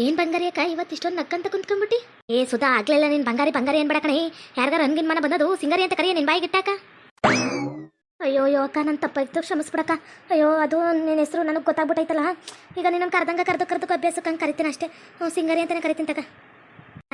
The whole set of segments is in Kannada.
ಏನ್ ಬಂಗಾರಿ ಅಕ್ಕ? ಇವತ್ತು ಇಷ್ಟೊಂದು ನಕ್ಕಂತ ಕುಂತ್ಕೊಂಡ್ಬಿಟ್ಟಿ? ಏ, ಸುಧಾ, ಆಗ್ಲಿಲ್ಲ ನಿನ್ ಬಂಗಾರಿ ಬಂಗಾರಿ ಏನ್ ಕಣೆ. ಯಾರ್ದಾರ ಹಂಗಿನ ಮನ ಬಂದದು ಸಿಂಗರಿ ಅಂತ ಕರೆಯ ನಿನ್ ಬಾಯಿ ಗಿಟ್ಟಾಕ ಅಯ್ಯೋ ಅಯ್ಯೋ ಅಕ್ಕ ನನ್ನ ತಪ್ಪಾಯ್ತು, ಕ್ಷಮಿಸ್ಬಿಡಕ್ಕ. ಅಯ್ಯೋ, ಅದು ನಿನ್ನ ಹೆಸರು ನನಗೆ ಗೊತ್ತಾಗ್ಬಿಟ್ಟೈತಲ್ಲ? ಈಗ ನಿನ್ನ ಕರ್ದಂಗ ಕರೆದು ಕರೆದು ಅಭ್ಯಾಸಕ್ಕೆ ಹಂಗೆ ಕರಿತೀನಿ ಅಷ್ಟೇ. ಸಿಂಗರಿ ಅಂತಾನೆ ಕರಿತೀನಿ ತಕ.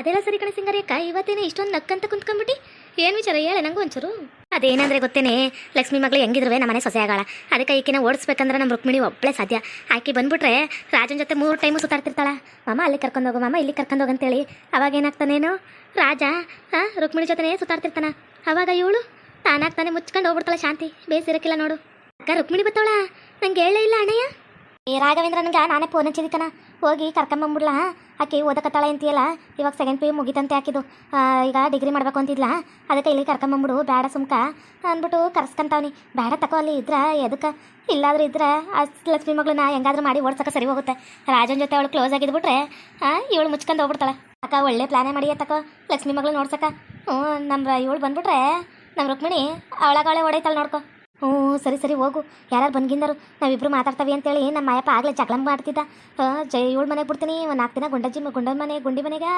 ಅದೆಲ್ಲ ಸರಿ ಕಣೆ ಸಿಂಗರಿ ಅಕ್ಕ? ಇವತ್ತೇನೆ ಇಷ್ಟೊಂದು ನಕ್ಕಂತ ಕುಂತ್ಕೊಂಡ್ಬಿಟ್ಟು? ಏನು ವಿಚಾರ? ಹೇಳ, ನಂಗೂ ಒಂಚೂರು. ಅದೇನಂದ್ರೆ ಗೊತ್ತೇನೆ, ಲಕ್ಷ್ಮಿ ಮಗಳು ಹೆಂಗಿದ್ರು ನಮ್ಮ ಮನೆ ಸೊಸೆ ಆಗಾಳ. ಅದಕ್ಕೆ ಈಕಿನ ಓಡಿಸ್ಬೇಕಂದ್ರೆ ನಮ್ಮ ರುಕ್ಮಿಣಿ ಒಬ್ಬಳೇ ಸಾಧ್ಯ. ಆಕೆ ಬಂದ್ಬಿಟ್ರೆ ರಾಜನ ಜೊತೆ ಮೂರು ಟೈಮು ಸುತ್ತಾಡ್ತಿರ್ತಾಳ. ಮಾಮ ಅಲ್ಲಿ ಕರ್ಕೊಂಡು ಹೋಗು, ಮಾಮ ಇಲ್ಲಿ ಕರ್ಕೊಂಡು ಹೋಗು ಅಂತೇಳಿ. ಅವಾಗ ಏನಾಗ್ತಾನೇನು? ರಾಜ ರುಕ್ಮಿಣಿ ಜೊತೆನೇ ಸುತ್ತಾಡ್ತಿರ್ತಾನ. ಅವಾಗ ಇವಳು ತಾನಾಗ್ತಾನೆ ಮುಚ್ಕೊಂಡು ಹೋಗ್ಬಿಡ್ತಾಳ ಶಾಂತಿ. ಬೇಸಿರಕ್ಕಿಲ್ಲ ನೋಡು. ಅಕ್ಕ, ರುಕ್ಮಿಣಿ ಬತ್ತವಳ ನಂಗೆ ಹೇಳೇ ಇಲ್ಲ, ಅಣ್ಣಯ್ಯ. ಏ, ರಾಘವೇಂದ್ರ ನನಗೆ ನಾನೇ ಫೋನ್ ಹಚ್ಚಿದಿಕನ ಹೋಗಿ ಕರ್ಕೊಂಬಂಬಿಡ್ಲಾ ಆಕೆ ಓದಕತ್ತಾಳೆ ಅಂತೀಯಲ್ಲ? ಇವಾಗ ಸೆಕೆಂಡ್ ಪಿ ಯು ಮುಗಿತಂತೆ ಹಾಕಿದ್ದು ಈಗ ಡಿಗ್ರಿ ಮಾಡ್ಬೇಕು ಅಂತಿದ್ಲ. ಅದಕ್ಕೆ ಇಲ್ಲಿ ಕರ್ಕೊಂಬಂಬಿಡು ಬೇಡ ಸುಮ್ಕ ಅಂದ್ಬಿಟ್ಟು ಕರ್ಸ್ಕೊಂತಾವ್ನಿ. ಬೇಡ ತಕೋ, ಅಲ್ಲಿ ಇದ್ರ ಎದಕ್ಕೆ? ಇಲ್ಲಾದ್ರೂ ಇದ್ರ ಆ ಲಕ್ಷ್ಮಿ ಮಗಳನ್ನ ಹೆಂಗಾದ್ರೂ ಮಾಡಿ ಓಡ್ಸಕ್ಕೆ ಸರಿ ಹೋಗುತ್ತೆ. ರಾಜನ್ ಜೊತೆ ಅವಳು ಕ್ಲೋಸ್ ಆಗಿದ್ಬಿಟ್ರೆ ಇವಳು ಮುಚ್ಕೊಂಡು ಹೋಗ್ಬಿಡ್ತಾಳೆ. ಅಕ್ಕ, ಒಳ್ಳೆ ಪ್ಲಾನೇ ಮಾಡಿ ತಕೋ, ಲಕ್ಷ್ಮಿ ಮಗಳು ನೋಡ್ಸಕ್ಕ ಹ್ಞೂ ನಮ್ಮ ಇವಳು ಬಂದ್ಬಿಟ್ರೆ ನಮ್ಮ ರುಕ್ಮಿಣಿ ಅವಳಗವಳೆ ಹೊಡೈತಲ್ಲ ನೋಡ್ಕೊ. ಹ್ಞೂ ಸರಿ ಸರಿ, ಹೋಗು. ಯಾರು ಬಂದ್ಗಿಂದರು, ನಾವಿಬ್ರು ಮಾತಾಡ್ತವಿ ಅಂತೇಳಿ ನಮ್ಮ ಮಾಯಪ್ಪ ಆಗಲೇ ಜಗಳ ಮಾಡ್ತಿದ್ದ. ಜೈ, ಏಳು ಮನೆಗೆ ಬಿಡ್ತೀನಿ, ಒಂದು ನಾಲ್ಕು ದಿನ ಗುಂಡಜ್ಜಿ ಗುಂಡನ ಮನೆ, ಗುಂಡಿ ಮನೆಗೆ,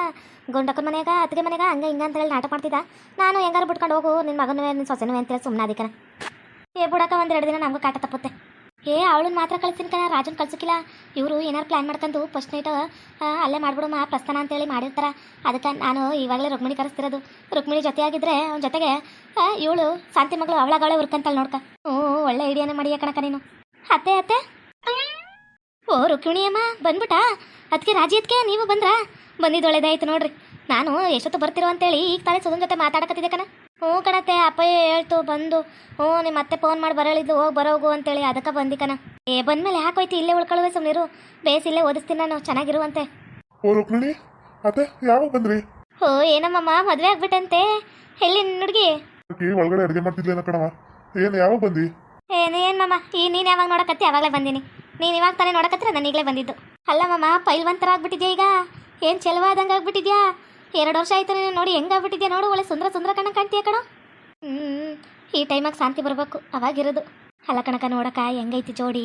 ಗುಂಡಕ್ಕನ ಮನೆಗೆ, ಅತ್ತಿಗೆ ಮನೆಗೆ, ಹಂಗೆ ಹಿಂಗೆ ಅಂತೇಳಿ ನಾಟಕ ಮಾಡ್ತಿದ್ದ. ನಾನು ಹೆಂಗಾರು ಬಿಟ್ಕೊಂಡು ಹೋಗು ನಿನ್ನ ಮಗನೂ ನಿನ್ನ ಸೊಸೆನೂ ಅಂತೇಳಿ ಸುಮ್ಮನೆ ಅದಕ್ಕೆ ಏ, ಬಿಡಕ್ಕ, ಒಂದೆರಡು ದಿನ ನಮಗೂ ಕಾಟ ತಪ್ಪುತ್ತೆ. ಏ ಅವಳನ್ನ ಮಾತ್ರ ಕಳ್ಸಿನ ಕಣ, ರಾಜನ್ ಕಳ್ಸಕ್ಕಿಲ್ಲ ಇವರು ಏನಾರು ಪ್ಲ್ಯಾನ್ ಮಾಡ್ಕೊಂಡು ಫಸ್ಟ್ ನೈಟ್ ಅಲ್ಲೇ ಮಾಡ್ಬಿಡಮ್ಮ, ಪ್ರಸ್ಥಾನ ಅಂತೇಳಿ ಮಾಡಿರ್ತಾರ. ಅದಕ್ಕೆ ನಾನು ಇವಾಗಲೇ ರುಕ್ಮಿಣಿ ಕರೆಸ್ತಿರೋದು. ರುಕ್ಮಿಣಿ ಜೊತೆಯಾಗಿದ್ರೆ ಅವನ ಜೊತೆಗೆ ಇವಳು ಶಾಂತಿ ಮಗಳು ಅವಳಗಳೇ ಉರ್ಕಂತಲ್ ನೋಡ್ಕ. ಹ್ಞೂ, ಒಳ್ಳೆ ಐಡಿಯಾನೇ ಮಾಡಿಯ ಕಣಕ ನೀನು. ಅತ್ತೆ ಅತ್ತೆ. ಓ ರುಕ್ಮಿಣಿಯಮ್ಮ ಬಂದ್ಬಿಟ್ಟಾ ಅದಕ್ಕೆ ರಾಜಿ ಅದಕ್ಕೆ ನೀವು ಬಂದ್ರಾ? ಬಂದಿದ್ದು ಒಳ್ಳೇದಾಯ್ತು ನೋಡ್ರಿ. ನಾನು ಎಷ್ಟೊತ್ತು ಬರ್ತಿರೋ ಅಂತೇಳಿ ಈಗ ತಾನೇ ಸುಧನ್ ಜೊತೆ ಮಾತಾಡಕತ್ತಿದ್ದೆ ಕಣ. ಹ್ಞೂ ಕಣತ್ತೆ ಅಪ್ಪಯ್ಯ ಹೇಳ್ತು ಬಂದು. ಹ್ಞೂ ನಿಮ್ಮ ಮತ್ತೆ ಫೋನ್ ಮಾಡಿ ಬರಳಿದ್ದು ಹೋಗಿ ಬರೋಗು ಅಂತೇಳಿ. ಅದಕ್ಕೆ ಬಂದಿ ಕಣ. ಏ ಬಂದ್ಮೇಲೆ ಯಾಕೋಯ್ತು ಇಲ್ಲೇ ಉಳ್ಕೊಳ್ಳುವೆ ಸುಮ್ಮನಿರು ಬೇಸ್ ಇಲ್ಲೇ ಓದಿಸ್ತೀನಿ ನಾನು ಚೆನ್ನಾಗಿರುವಂತೆ. ಓ ರುಕ್ಮಿಣಿ ಅತ್ತೆ ಯಾವಾಗ ಬಂದ್ರಿ? ಓ ಏನಮ್ಮಮ್ಮ ಮದುವೆ ಆಗ್ಬಿಟ್ಟಂತೆ. ಎಲ್ಲಿ ಹುಡುಗಿ? ಒಳಗಡೆ ಅಡುಗೆ ಮಾಡ್ತಿದ್ಲೇನ ಕಣವ ಏನು ಯಾವಾಗ ಬಂದಿ? ಏನೇನು ಈ ನೀನು ಯಾವಾಗ ನೋಡಕತ್ತಿ ಅವಾಗಲೇ ಬಂದೀನಿ. ನೀನು ಇವಾಗ ತಾನೇ ನೋಡಕತ್ರ ನಾನು ಈಗಲೇ ಬಂದಿದ್ದು. ಅಲ್ಲ ಪೈಲ್ವಂತರ ಆಗ್ಬಿಟ್ಟಿದ್ಯಾ ಈಗ? ಏನು ಚೆಲುವಾದಂಗ ಆಗ್ಬಿಟ್ಟಿದ್ಯಾ? ಎರಡು ವರ್ಷ ಆಯ್ತು ನೀನು ನೋಡಿ ಹೆಂಗಾಗ್ಬಿಟ್ಟಿದ್ಯಾ ನೋಡು, ಒಳ್ಳೆ ಸುಂದರ ಸುಂದರ ಕಣ ಕಾಣ್ತೀಯ ಕಣ? ಹ್ಮ್, ಈ ಟೈಮಾಗ ಶಾಂತಿ ಬರಬೇಕು, ಅವಾಗಿರೋದು. ಅಲ್ಲ ಕಣಕ, ನೋಡಕ, ಹೆಂಗೈತಿ ಜೋಡಿ?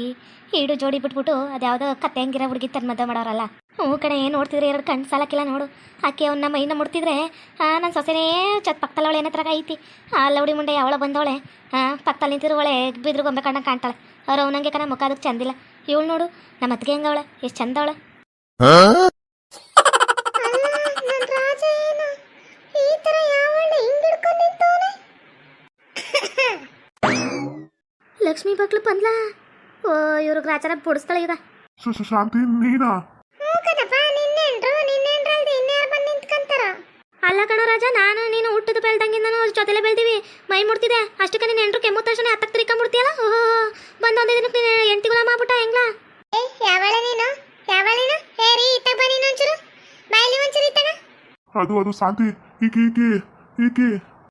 ಈಡು ಜೋಡಿ ಬಿಟ್ಬಿಟ್ಟು ಅದ್ಯಾವುದೋ ಕತ್ತೆ ಹೆಂಗಿರೋ ಹುಡುಗಿ ತನ್ನ ಮದುವೆ ಮಾಡೋರಲ್ಲ. ಹ್ಞೂ ಕಣೆ ಏನು ನೋಡ್ತಿದ್ರೆ ಎರಡು ಕಣ್ಣು ಸಾಲಕ್ಕಿಲ್ಲ ನೋಡು. ಆಕೆ ಅವನ್ನ ಮೈನ ಮುಡ್ತಿದ್ರೆ ಹಾಂ ನನ್ನ ಸೊಸೆನೇ ಚತ್ ಪಕ್ಕದಲ್ಲವಳೆ ಏನತ್ರ ಐತಿ. ಆ ಲೌಡಿ ಮುಂಡೆ ಅವಳ ಬಂದವಳೆ ಹಾಂ ಪಕ್ಕದಲ್ಲಿ ನಿಂತಿರು ಒಳೆ ಬಿದ್ರು ಗೊಂಬೆ ಕಣ್ಣ ಕಾಣ್ತಾಳೆ. ಅವ್ರು ಅವನಂಗೆ ಕಣ ಮುಖ ಅದಕ್ಕೆ ಚಂದಿಲ್ಲ. ಇವಳು ನೋಡು ನಮ್ಮ ಅತ್ತಿಗೆ ಹೆಂಗವಳೆ, ಎಷ್ಟು ಚಂದ ಬಕ್ಳು ಬಂದ್ಲಾ? ಓ ಇವ್ರಿಗೆ ರಾಚಾರ ಬುಡಿಸ್ತಾಳೆ ಈಗ ಶು ಶು- ಶಾಂತಿ ನೀನಾ? ಅಲ್ಲ ಕಣೋ ರಾಜ ನಾನು ನೀನು ಹುಟ್ಟದ ಬೆಳ್ದಂಗಿಂದ ಜೊತೆಲೆ ಬೆಳ್ದೀವಿ. ಮೈ ಮುಡ್ತಿದೆ. ಅಷ್ಟಕ್ಕೆ ನೀನು ಎಂಟ್ರು ಕೆಮ್ಮು ತಕ್ಷಣ ಹತ್ತಕ್ಕೆ ತಿರ್ಕೊಂಬಿಡ್ತೀಯಲ್ಲ ಓಹೋ ಬಂದು ಒಂದೇ ದಿನಕ್ಕೆ ನೀನು ಎಂಟಿ ಗುಲಾಮ ಆಗ್ಬಿಟ್ಟ ಹೆಂಗ್ಲ? ಅದು ಅದು ಶಾಂತಿ ಈಕಿ ಈಕಿ ಈಕಿ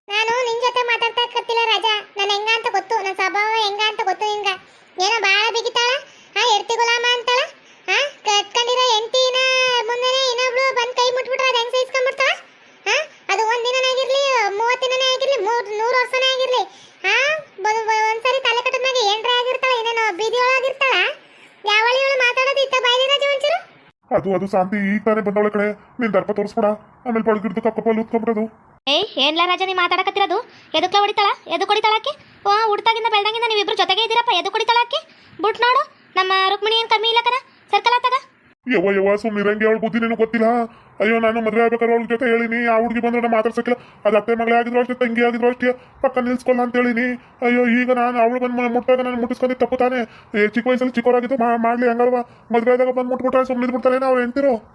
ನಾನು ನಿನ್ ಜೊತೆ ಮಾತಾಡ್ತಾ ಇರ್ಕತ್ತಿಲ್ಲ ರಾಜ ನಾನು ಹೆಂಗ ಅಂತ ಗೊತ್ತು ನನ್ನ ಸ್ವಭಾವ ಹೆಂಗ ಅಂತ ಗೊತ್ತು ನಿನ್ಗ ಏನೋ ಬಾಳ ಬಿಗಿತಾಳ ಹಾ ಎಡ್ತಿ ಗುಲಾಮ ಅಂತಾಳ ಹಾ ಕಟ್ಕೊಂಡಿರೋ ಎಂಟಿನ ಮುಂದೆನೆ ಇನ್ನೊಬ್ಳು ಬಂದ್ ಕೈ ಮುಟ್ಬಿಟ್ರೆ ಅದು ಹೆಂಗ್ ಸಹಿಸ್ಕೊಂಡ್ಬಿಡ್ತಾಳ ಹಾ ಅದು ಒಂದ್ ದಿನನಾಗಿರ್ಲಿ ಮೂವತ್ತು ದಿನನೇ ಆಗಿರ್ಲಿ ಮೂರ್ ನೂರು ವರ್ಷನೇ ಆಗಿರ್ಲಿ ಹಾ ಬ- ಬ- ಒಂದ್ಸರಿ ತಲೆ ಕಟ್ಟದ್ನಾಗ ಏನ್ರ ಆಗಿರ್ತಾಳ ಏನೇನೋ ಬೀದಿ ಒಳಗಿರ್ತಾಳ ಯಾವಳ ಇವಳು ಮಾತಾಡೋದು ಇತ್ತ ಬಾಯ್ಲಿ ರಾಜ ಒಂಚೂರು ಅದು ಅದು ಶಾಂತಿ ಈಗ ತಾನೇ ಬಂದವಳ ಕಡೆ ನಿನ್ ದರ್ಪ ತೋರಿಸ್ಬಿಡ. ಆಮೇಲೆ ಪಳಗಿಡ್ದು ಕಪ್ಪಲ್ಲಿ ಉತ್ಕೊಂಡ್ಬಿಡೋದು. ಏಯ್, ಏನ್ಲ ರಾಜ, ನೀ ಮಾತಾಡಕತ್ತಿರೋದು? ಎದಕ್ಲ ಹೊಡಿತಾಳ? ಎದಕ್ ಹೊಡಿತಾಳಾಕಿ ಓ, ಹುಡ್ತಾಗಿಂದ ಬೆಳ್ದಂಗಿಂದ ನೀವಿಬ್ರು ಜೊತೆಗೆ ಇದ್ದೀರಪ್ಪ ಎದಕ್ ಹೊಡಿತಾಳಾಕಿ ಬುಟ್ ನೋಡು, ನಮ್ಮ ರುಕ್ಮಿಣಿ ಏನು ಕಮ್ಮಿ ಇಲ್ಲ ಕಣ. ಸರ್ಕಲ್ ಆತಾಗ ಯವ್ವ ಯವ್ವ ಸುಮ್ಮನೆ ಇರಂಗೆ ಅವಳು ಬುದ್ಧಿ ನಿನಗೆ ಗೊತ್ತಿಲ್ಲ? ಅಯ್ಯೋ, ನಾನು ಮದುವೆ ಆಗ್ಬೇಕಾದ್ರೆ ಅವಳ ಜೊತೆ ಹೇಳಿನಿ. ಆ ಹುಡುಗಿ ಬಂದ್ರೆ ನಾನು ಮಾತಾಡ್ಸಕ್ಕಿಲ್ಲ. ಅದು ಅತ್ತೆ ಮಗಳೇ ಆಗಿದ್ರು ಅಷ್ಟೇ, ತಂಗಿ ಆಗಿದ್ರು ಅಷ್ಟೇ. ಪಕ್ಕ ನಿಲ್ಸ್ಕೊಲ್ಲ ಅಂತ ಹೇಳಿನಿ. ಅಯ್ಯೋ, ಈಗ ನಾನು ಅವಳು ಬಂದು ಮುಟ್ಟಾಗ ನಾನು ಮುಟ್ಟಿಸ್ಕೊಂಡು ತಪ್ಪು ತಾನೆ. ಚಿಕ್ಕ ವಯಸ್ಸಲ್ಲಿ ಚಿಕ್ಕವರಾಗಿದ್ದು ಮಾಡಲಿ ಹಂಗಲ್ವಾ? ಮದುವೆ ಆದಾಗ ಬಂದು ಮುಟ್ಬಿಟ್ರೆ ಸುಮ್ಮನೆ ಬಿಡ್ತಾರೆ ಅವ್ರು ಹೆಂಡ್ತಿರು.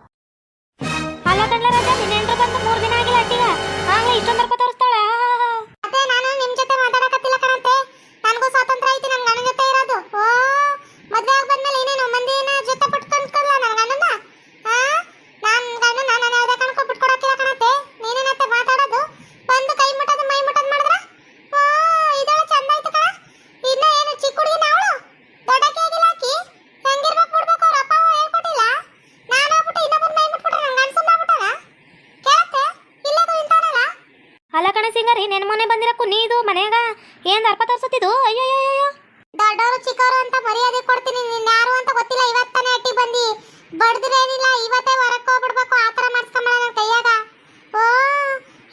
ಚಿಕ್ಕವರು ಅಂತ ಮರ್ಯಾದೆ ಕೊಡ್ತೀನಿ. ನಿನ್ನ ಯಾರು ಅಂತ ಗೊತ್ತಿಲ್ಲ. ಇವತ್ತಾನೆ ಅಟ್ಟಿ ಬಂದಿ. ಬಡದ್ರೇನಿಲ್ಲ. ಇವತ್ತೇ ಹೊರಕ್ ಹೋಗ್ಬಿಡ್ಬೇಕು. ಆ ತರ ಮಾಡ್ಸ್ಕೊಂಬಳ ನನ್ನ ಕೈಯಾಗ. ಓ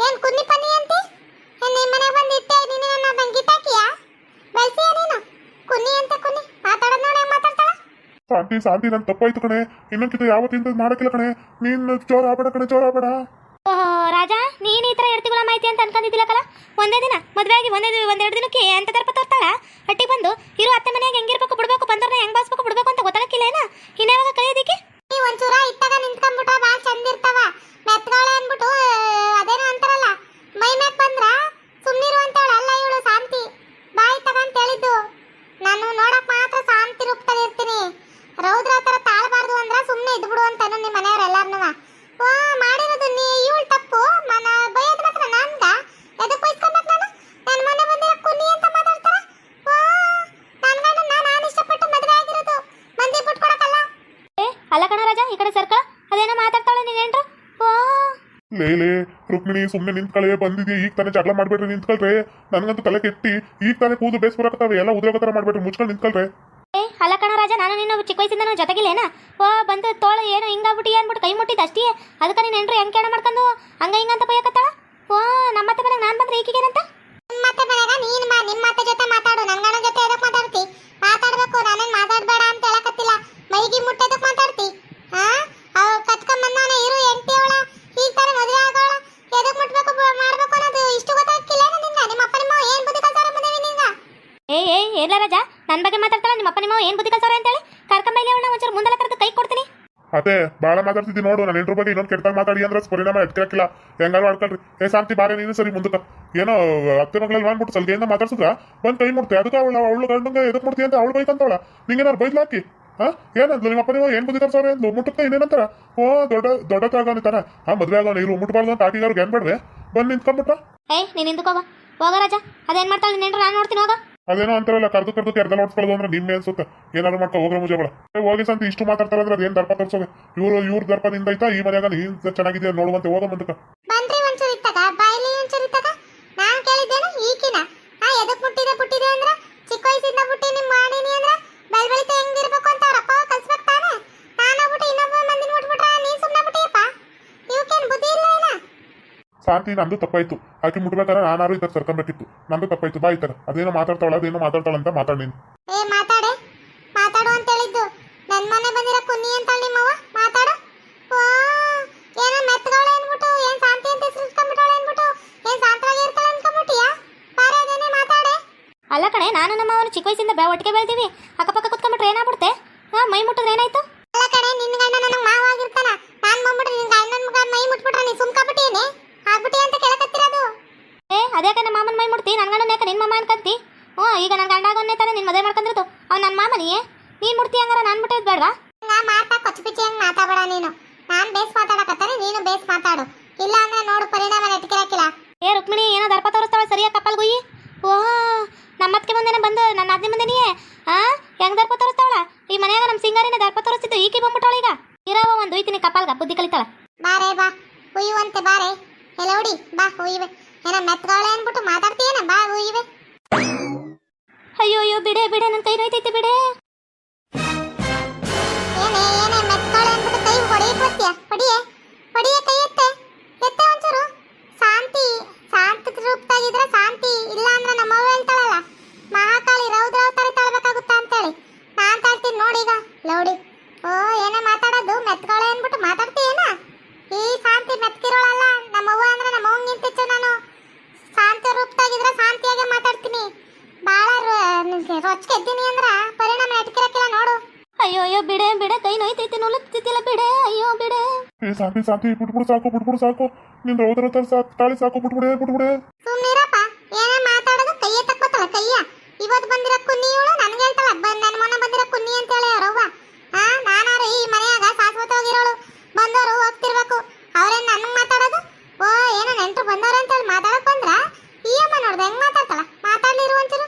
ಏನ್ ಕುನ್ನಿ ಪನ್ನಿ ಅಂತಿ? ನಿಮ್ ಮನೆಗೆ ಬಂದು ಇಟ್ಟೆ? ನೀನು ನನ್ನ ಬೆಂಕಿತಾಕಿಯ ಬೆಳ್ಸಿಯ ನೀನು? ಕುನ್ನಿ ಅಂತ ಕುನ್ನಿ. ಮಾತಾಡೋದ್ ನೋಡಿ ಮಾತಾಡ್ತಾಳ. ಶಾಂತಿ ಶಾಂತಿ ನನ್ ತಪ್ಪಾಯ್ತು ಕಣೆ. ಇನ್ನೊಂದ್ಕಿತ ಯಾವತ್ತಿಂದ ಮಾಡಕಿಲ್ಲ ಕಣೆ. ನೀನ್ ಚೋರ ಆಬೇಡ ಕಣೆ ಚೋರ ಆಬೇಡ ಓಹೋ ರಾಜ ನೀನ್ ಮಾಹಿತಿ ಅಂತ ಅನ್ಕೊಂಡಿದ್ದಿಲ್ಲಕಲ್ಲ ಒಂದೇ ದಿನ ಮದುವೆ ಆಗಿ ಒಂದೇ ಒಂದೆರಡು ದಿನಕ್ಕೆ ಅಂತ ದರ್ಪ ತೋರ್ತಾಳ? ಹಟ್ಟಿ ಬಂದು, ಇರೋ ಅತ್ತೆ ಮನೆಯಾಗ ಹೆಂಗಿರ್ಬೇಕು, ಬಿಡ್ಬೇಕು, ಬಂದವ್ರನ್ನ ಹೆಂಗ್ ಬಾಸ್ಬೇಕು ಬಿಡ್ಬೇಕು ಅಂತ ಗೊತ್ತಾಗಕ್ಕಿಲ್ಲ ಏನ ಇನ್ಯಾವಾಗ ಕಲಿಯೋದಿಕ್ಕೆ? ನೀ ಒಂಚೂರ ಇತ್ತಾಗ ಚಂದ ಇರ್ತಾವ ಮೆತ್ಗಾಳೆ ಅನ್ಬಿಟ್ಟು ಆ, ಅದೇನೋ ಅಂತಾರಲ್ಲ ಮೈ ಮ್ಯಾಕ್ ಬಂದ್ರ ಸುಮ್ನಿರು ಅಂತೇಳ ಅಲ್ಲ ಇವಳು ಶಾಂತಿ ಬಾಯ್ ತಗ ಅಂತ ಹೇಳಿದ್ದು ನಾನು ನೋಡಕ್ ಮಾತ್ರ ಶಾಂತಿ ರೂಪದಲ್ಲಿ ಇರ್ತೀನಿ ರೌದ್ರ ತರ ತಾಳಬಾರ್ದು ಅಂದ್ರ ಸುಮ್ನೆ ಇದ್ಬಿಡು ಅಂತಾನು ನಿಮ್ಮ ಮನೆಯವ್ರೆಲ್ಲಾರ್ನು ಓ ಮಾಡಿರೋದು ನೀ ಇವಳು ತಪ್ಪು ಮನ ಬೈಯೋದ್ ಮಾತ್ರ ನನ್ಗ ಎದಕ್ ಬೈಸ್ಕೊಬೇಕು ನಾನು ನನ್ ಮನೆ ಬಂದಿರೋ ಕುನಿ ಅಂತ ಮಾತಾಡ್ತಾರ ಓ ನನ್ ಗಂಡ ನಾನು ಇಷ್ಟಪಟ್ಟು ಮದುವೆ ಆಗಿರೋದು ಮಂದಿ ಬಿಟ್ಕೊಡಕಲ್ಲ ಏ ಅಲ್ಲ ಕಣ ರಾಜ ಈ ಕಡೆ ಸರ್ಕ ಅದೇನೋ ಮಾತಾಡ್ತಾಳೆ ನೀನೇನ್ರು ಓ ಲೇ ಲೇ ರುಕ್ಮಿಣಿ ಸುಮ್ಮನೆ ನಿಂತ್ಕಳೆ ಬಂದಿದ್ಯಾ? ಈಗ ತಾನೇ ಜಗಳ ಮಾಡ್ಬೇಡ್ರಿ ನಿಂತ್ಕಳ್ರೆ ನನಗಂತೂ ತಲೆ ಕೆಟ್ಟಿ. ಈಗ ತಾನೇ ಕೂದು ಬೇಸ್ ಬರಕತ್ತಾವೆ. ಎಲ್ಲ ಉದ್ಯೋಗ ಮಾಡ್ಬೇಡ್ರಿ ಮುಚ್ಕೊಂಡು ನಿಂತ್ಕಳ್ರೆ ಏ ಅಲ್ಲ ಕಣ ರಾಜ ನಾನು ನಿನ್ನ ಚಿಕ್ಕ ವಯಸ್ಸಿಂದ ಜೊತೆಗಿಲ್ಲೇನ? ಓ ಬಂದು ತೋಳ ಏನು ಹಿಂಗಾಗ್ಬಿಟ್ಟು ಏನ್ಬಿಟ್ಟು ಕೈ ಮುಟ್ಟಿದ್ದು ಅಷ್ಟೇ. ಅದಕ್ಕೆ ನೀನು ಎಂಟ್ರು ಹೆಂಗೆ ಕೇಳ ಮಾಡ್ಕೊಂಡು ಹಂಗ ಹಿಂಗ ಅಂತ ಬೈಯಕತ್ತಾಳ ಓ ನಮ್ಮತ್ತೆ ಮನೆಗೆ ನಾನು ಬಂದ್ರೆ ಈಕಿಗೇನಂತ ನಿಮ್ಮತ್ತೆ ಮನೆಗ ನೀನ್ ಮಾ ನಿಮ್ಮತ್ತೆ ಜೊತೆ ಮಾತಾಡು. ನನ್ ಗಂಡನ ಜೊತೆ ಎದಕ್ಕೆ ಮಾತಾಡ್ತಿ. ಮಾತಾಡಬೇಕು ನಾನೇನ್ ಮಾತಾಡ್ಬೇಡ ಅಂತ ಹೇಳಕತ್ತಿಲ್ಲ ಮೈಗಿ ಮುಟ್ಟೆದಕ್ ಮಾತಾಡ್ತಿ ಹಾ ಅವ್ ಕತ್ಕೊಂಡ್ ಬಂದವನ ಇರು ಎಂಟಿ ಅವಳ ಈಗ ತಾನೇ ಮದುವೆ ಆಗೋಳ ಎದಕ್ ಮುಟ್ಬೇಕು ಬ- ಮಾಡ್ಬೇಕು ಅನ್ನೋದು ಇಷ್ಟು ಗೊತ್ತಾಗ್ತಿಲ್ಲ ನಿಂಗ ನಿಮ್ಮ ಅಪ್ಪ ನಿಮ್ಮ ಏನ್ ಬುದ್ಧಿ ಕಲ್ತಾರ ಮದುವೆ ನಿಂಗ ಏ ಏ ಏನ್ಲ ರಾಜ ನನ್ನ ಬಗ್ಗೆ ಮಾತಾಡ್ತಾಳ ನಿಮ್ಮ ಅಪ್ಪ ನಿಮ್ಮ ಏನು ಬುದ್ಧಿ ಕಲ್ಸವ್ರೆ ಅಂತೇಳಿ ಕರ್ಕೊಂಬೈಲಿ ಅವಳನ್ನ ಒಂಚೂರು ಮುಂದೆಲ್ಲ ಕರೆದು ಕೈ ಕೊಡ್ತೀನಿ ಅದೇ ಬಾಳ ಮಾತಾಡ್ತಿದ್ದಿ ನೋಡು, ನಾನು ಎಂಟ್ರ ಬಗ್ಗೆ ಇನ್ನೊಂದು ಕೆಟ್ಟಾಗ ಮಾತಾಡಿ ಅಂದ್ರೆ ಪರಿಣಾಮ ಎತ್ಕಿರಕ್ಕಿಲ್ಲ ಹೆಂಗಾರು ಆಡ್ಕೊಳ್ರಿ ಏ, ಶಾಂತಿ, ಬಾರೆ, ನೀನು ಸರಿ ಮುಂದಕ್ಕೆ. ಏನೋ, ಅತ್ತೆ ಮಗಳಲ್ಲಿ ಮಾಡ್ಬಿಟ್ಟು ಸಲ್ಗೆಯಿಂದ ಮಾತಾಡ್ಸಿದ್ರ? ಬಂದ್ ಕೈ ಮುಡ್ತೆ ಅದಕ್ಕೆ ಅವಳು ಅವಳು ಗಂಡಂಗೆ ಎದಕ್ಕೆ ಮುಡ್ತಿ ಅಂತ ಅವಳು ಬೈಕಂತವಳ ನಿಂಗೇನಾರು ಬೈದ್ಲಾಕಿ ಹಾ ಏನಂದ್ಲು? ನಿಮ್ಮ ಅಪ್ಪ ನೀವು ಏನ್ ಬುದ್ಧಿ ಸರ್ ಅಂದ್ಲು ಮುಟ್ಟುತ್ತೆ ಇನ್ನೇನಂತಾರ? ಓ, ದೊಡ್ಡ ದೊಡ್ಡ ತಾಗವನಿತಾನ ಆ, ಮದ್ವೆ ಆಗೋಣ, ಇರು, ಮುಟ್ಬಾರ್ದು ಅಂತ ಆಕಿಗಾರು ಏನ್ ಬೇಡ್ವೆ. ಬಂದ್ ನಿಂತ್ಕೊಂಡ್ಬಿಟ್ಟ ಏ, ನೀನು ಹಿಂದಕ್ಕೆ ಹೋಗ ರಾಜ. ಅದೇನ್ ಮಾಡ್ತಾಳೆ? ನಾನು ನೋಡ್ತೀನಿ, ಹೋಗ. ಅದೇನೋ ಅಂತಾರಲ್ಲ, ಕರ್ದು ಕರ್ದು ಕೆರ್ದಲ್ಲ ಅಂದ್ರೆ ನಿಮ್ಮೆ ಅನ್ಸುತ್ತೆ. ಏನಾದ್ರು ಮಾಡ್ಕೊ, ಹೋಗ್ರ ಮುಜಗಳ ಹೋಗಿ ಸಂತ, ಇಷ್ಟು ಮಾತಾಡ್ತಾರೆ ಅಂದ್ರೆ ಅದೇನ್ ದರ್ಪ ತರ್ಸೋದು? ಇವ್ರು, ಇವ್ರ ದರ್ಪದಿಂದ ಐತಾ ಈ ಮನೆಯಾಗ ನೀನ್ ಚೆನ್ನಾಗಿದೆ ನೋಡುವಂತೆ ಹೋಗ ಮುಂದಕ್ಕೆ ಬನ್ರಿ ಒಂಚೂರು ಇತ್ತಾಗ ಬಾಯ್ಲಿ ಒಂಚೂರು ಇತ್ತಾಗ ನಾನ್ ಕೇಳಿದ್ದೇನೆ ಈಕಿನ ಹಾ ಎದಕ್ ಮುಟ್ಟಿದೆ ಪುಟ್ಟಿದೆ ಅಂದ್ರ ಚಿಕ್ಕ ವಯಸ್ಸಿಂದ ಪುಟ್ಟಿ ನಿಮ್ ಮಾಡೀನಿ ಅಂದ್ರ ಬೆಳ್ ಬೆಳಿತ ಹೆಂಗಿರ್ಬೇಕು ಅಂತ ಅವ್ರ ಅಪ್ಪ ಕಲ್ಸ್ಬೇಕು ತಾನೆ ನಾನು ಬಿಟ್ಟು ಇನ್ನೊಬ್ಬ ಮಂದಿನ ಮುಟ್ಬಿಟ್ರ ನೀನ್ ಸುಮ್ನೆ ಬಿಟ್ಟಿಯಪ್ಪ ಇವಕ್ಕೇನ್ ಬುದ್ಧಿ ಇಲ್ಲ ಏನ ಶಾಂತಿ ನಂದು ತಪ್ಪಾಯ್ತು. ಆಕೆ ಮುಟ್ಬೇಕಾದ್ರೆ ನಾನಾರು ಇದ್ದಾಗ ಸರ್ಕೊಂಬೇಕಿತ್ತು ನಂದು ತಪ್ಪಾಯ್ತು ಬಾ ಈತರ ಅದೇನೋ ಮಾತಾಡ್ತಾಳ ಅದೇನೋ ಮಾತಾಡ್ತಾಳ ಅಂತ ಮಾತಾಡ್ ನೀನು ಏ ಮಾತಾಡೆ. ಮಾತಾಡು ಅಂತ ಹೇಳಿದ್ದು. ನನ್ನ ಮನೆ ಬಂದಿರೋ ಕುನ್ನಿ ಅಂತ ನಿಮ್ಮವ್ವ. ಮಾತಾಡು. ಓ ಏನೋ ಮೆತ್ತಗವಳೆ ಅನ್ಬಿಟ್ಟು ಏನ್ ಶಾಂತಿ ಅಂತ ಹೆಸರು ಇಟ್ಕೊಂಡ್ಬಿಟ್ಟವಳೆ ಅನ್ಬಿಟ್ಟು ಏನ್ ಶಾಂತವಾಗಿ ಇರ್ತಾಳೆ ಅನ್ಕೊಂಡ್ಬಿಟ್ಟಿಯಾ? ಬಾರೆ ಅದೇನೆ ಮಾತಾಡೆ. ಅಲ್ಲ ಕಣೆ ನಾನು ನಮ್ಮ ಅವನು ಚಿಕ್ಕ ವಯಸ್ಸಿಂದ ಒಟ್ಟಿಗೆ ಬೆಳ್ತೀವಿ ಅಕ್ಕಪಕ್ಕ ಕುತ್ಕೊಂಡ್ಬಿಟ್ರೆ ಏನಾಗ್ಬಿಡುತ್ತೆ? ಹಾ ಮೈ ಮುಟ್ಟಿದ್ರೆ ಏನಾಯ್ತು ಅಲ್ಲ ಕಡೆ ನಿನ್ನ ಗಂಡ ನನಗೆ ಮಾವ ಆಗಿರ್ತಾನ ನಾನ್ ಬಂದ್ಬಿಟ್ರೆ ನಿನ್ ಗಂಡನ ಮಗ ಮೈ ಮುಟ್ಬಿಟ್ರೆ ನೀ ಸುಮ್ಕಾಬಿಟ್ಟಿಯೇನೆ ಆಗ್ಬಿಟ್ಟಿ ಅಂತ ಕೇಳಕತ್ತಿರೋದು ಏ ಅದ್ಯಾಕೆ ನಮ್ಮ ಮಾಮನ ಮೈ ಮುಡ್ತಿ ನನ್ನ ಗಂಡನ ಯಾಕೆ ನಿನ್ನ ಮಾಮ ಅನ್ಕಂತಿ ಹ್ಞೂ ಈಗ ನನ್ನ ಗಂಡ ಆಗೋನ್ನೇ ತಾನೆ ನಿನ್ನ ಮದುವೆ ಮಾಡ್ಕೊಂಡಿರೋದು ಅವ್ನು ನನ್ನ ಮಾಮನಿಯೇ ನೀನು ಮುಡ್ತಿ ಹಂಗಾರ ನಾನು ಮುಟ್ಟೋದು ಬೇಡವಾ? ನಾ ಮಾತಾ ಕೊಚ್ಚಪಿಚ್ಚಿ ಹಂಗ್ ಮಾತಾಡಬೇಡ ನೀನು. ನಾನು ಬೇಸ್ ಮಾತಾಡಕತ್ತಾನೆ ನೀನು ಬೇಸ್ ಮಾತಾಡು. ಇಲ್ಲ ಅಂದ್ರೆ ನೋಡು ಪರಿಣಾಮ ನೆಟ್ಕಿರಕ್ಕಿಲ್ಲ ಏ ರುಕ್ಮಿಣಿ ಏನೋ ದರ್ಪ ತೋರಿಸ್ತಾಳೆ ಸರಿಯಾಗಿ ಕಪ್ಪಲ್ ಗುಯ್ಯಿ? ಓ ನಮ್ಮತ್ಕೆ ಮುಂದೆನೆ ಬಂದು ನನ್ನ ಅದ್ನಿ ನೀ ಆ ಹೆಂಗ್ ದರ್ಪ ತೋರಿಸ್ತಾವಳ? ಈ ಮನೆಯಾಗ ನಮ್ಮ ಸಿಂಗಾರಿನ ದರ್ಪ ತೋರಿಸ್ತಿದ್ದು ಈಕೆ ಬಂದ್ಬಿಟ್ಟವಳ ಈಗ. ಇರವ ಒಂದು ಒಯ್ತೀನಿ ಕಪ್ಪಲ್ಗ ಬುದ್ಧಿ ಕಲಿತಾಳ. ಬಾರೆ ಬಾ. ಉಯ್ಯುವಂತೆ ಬಾರೆ ಎಲ್ಲ ಹುಡಿ ಬಾ ಉಯ್ಯುವೆ ಏನ ಮೆತ್ಗಾಳೆ ಅನ್ಬಿಟ್ಟು ಮಾತಾಡ್ತೀಯೇನ? ಬಾ ಉಯ್ಯುವೆ ಅಯ್ಯೋ ಅಯ್ಯೋ ಬಿಡೆ ಬಿಡೆ ನನ್ನ ಕೈ ನೋಯ್ತೈತೆ ಬಿಡೆ. ಕೈ ಹೊಡೆಯಕ್ ಬರ್ತೀಯ ಹೊಡಿಯೇ ಹೊಡಿಯೇ ಕೈ ಎತ್ತೆ. ಎತ್ತೆ ಒಂಚೂರು. ಶಾಂತಿ, ಶಾಂತ ರೂಪದಾಗಿದ್ರೆ ಶಾಂತಿ ಇಲ್ಲ ಅಂದ್ರೆ ನಮ್ಮವ್ವ ಹೇಳ್ತಾಳಲ್ಲ, ಮಹಾಕಾಳಿ ರೌದ್ರ ಅವತಾರ ತಾಳ್ಬೇಕಾಗುತ್ತಾ ಅಂತೇಳಿ. ನಾನ್ ತಾಳ್ತೀನಿ ನೋಡಿ ಈಗ, ಲೌಡಿ. ಓ, ಏನೇ ಮಾತಾಡೋದು, ಮೆತ್ಕೊಳೆ ಅಂದ್ಬಿಟ್ಟು ಮಾತಾಡ್ತೀಯೇನ? ಈ ಶಾಂತಿ ಮೆತ್ಕಿರೋಳಲ್ಲ ನಮ್ಮವ್ವ ಅಂದ್ರೆ ನಮ್ಮವ್ವಂಗಿಂತಿಚ್ಚು ನಾನು. ಶಾಂತ ರೂಪದಾಗಿದ್ರೆ ಶಾಂತಿಯಾಗೆ ಮಾತಾಡ್ತೀನಿ. ಭಾಳ ರೊಚ್ಚಿಗೆ ಎದ್ದೀನಿ ಅಂದ್ರ ಪರಿಣಾಮ ಎಟ್ಕಿರಕ್ಕಿಲ್ಲ ನೋಡು. ಅಯ್ಯೋ ಅಯ್ಯೋ ಬಿಡೆ. ನೋಯ್ತೈತೆ ನುಲುತ್ತಿದ್ದಿಲ್ಲ ಬಿಡೆ ಅಯ್ಯೋ ಬಿಡೆ. ಏ ಶಾಂತಿ ಶಾಂತಿ ಬಿಟ್ಬಿಡು ಸಾಕು ಬಿಟ್ಬಿಡು ಸಾಕು. ನಿಂದ ರೌದ್ರ ತರ ಸಾಕು ತಾಳಿ ಸಾಕು ಬಿಟ್ಬಿಡೆ ಬಿಟ್ಬಿಡೆ. ಸುಮ್ನಿರಪ್ಪ ಏನ ಮಾತಾಡೋದು ಕೈಯೇ ತಕ್ಕೋತಲ್ಲ ಕೈಯ. ಇವತ್ತು ಬಂದಿರೋ ಕುನ್ನಿ ಇವಳು ನನ್ಗೆ ಹೇಳ್ತಾಳ ನನ್ನ ಮೊನ್ನೆ ಬಂದಿರೋ ಕುನ್ನಿ ಅಂತ ಹೇಳಿ ಅವ್ರವ್ವ. ಹಾ ನಾನಾರ ಈ ಮನೆಯಾಗ ಶಾಶ್ವತವಾಗಿರೋಳು ಬಂದವರು ಹೋಗ್ತಿರ್ಬೇಕು ಅವ್ರೇನ್ ನನ್ಗೆ ಮಾತಾಡೋದು ಓ ಏನೋ ನೆಂಟ್ರು ಬಂದವ್ರೆ ಅಂತ ಹೇಳಿ ಮಾತಾಡಕ್ ಬಂದ್ರ ಈ ಅಮ್ಮ ನೋಡ್ದೆ ಹೆಂಗ್ ಮಾತಾಡ್ತಾಳ ಮಾತಾಡ್ಲಿರು ಒಂಚೂರು